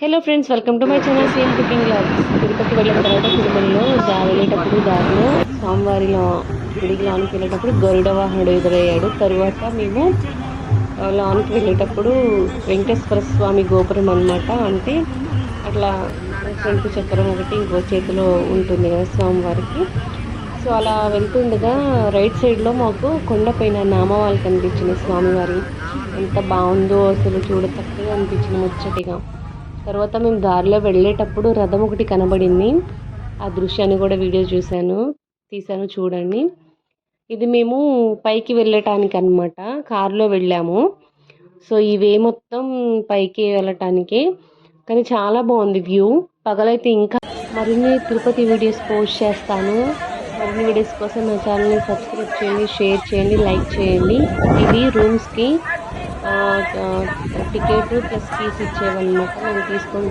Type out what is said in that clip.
Hello friends welcome to my channel CM cooking class Tirupati వెళ్ళిన తర్వాత తిరుమలలో వెళ్ళేటప్పుడు దారిలో స్వామివారిలో గుడికి లోనికి వెళ్ళేటప్పుడు గరుడ వాహనుడు ఎదురయ్యాడు. తరువాత మేము లోనికి వెళ్ళేటప్పుడు వెంకటేశ్వర స్వామి గోపురం అనమాట అంటే అట్లా శంకు చక్రం ఒకటి ఇంకో చేతిలో ఉంటుంది కదా స్వామివారికి. సో అలా వెళ్తుండగా రైట్ సైడ్లో మాకు కొండపైన నామవాళ్ళు కనిపించింది స్వామివారి. ఎంత బాగుందో అసలు చూడ చక్కగా అనిపించింది ముచ్చటిగా. తర్వాత మేము దారిలో వెళ్ళేటప్పుడు రథం ఒకటి కనబడింది. ఆ దృశ్యాన్ని కూడా వీడియో చూశాను. తీశాను చూడండి. ఇది మేము పైకి వెళ్ళటానికి అనమాట కారులో వెళ్ళాము. సో ఇవే మొత్తం పైకి వెళ్ళటానికి. కానీ చాలా బాగుంది వ్యూ. పగలైతే ఇంకా మరిన్ని తిరుపతి వీడియోస్ పోస్ట్ చేస్తాను. మరిన్ని వీడియోస్ కోసం నా ఛానల్ని సబ్స్క్రైబ్ చేయండి షేర్ చేయండి లైక్ చేయండి. ఇది రూమ్స్కి టికెట్ ప్లస్ ఫీస్ ఇచ్చేవన్నమాట. మేము తీసుకొని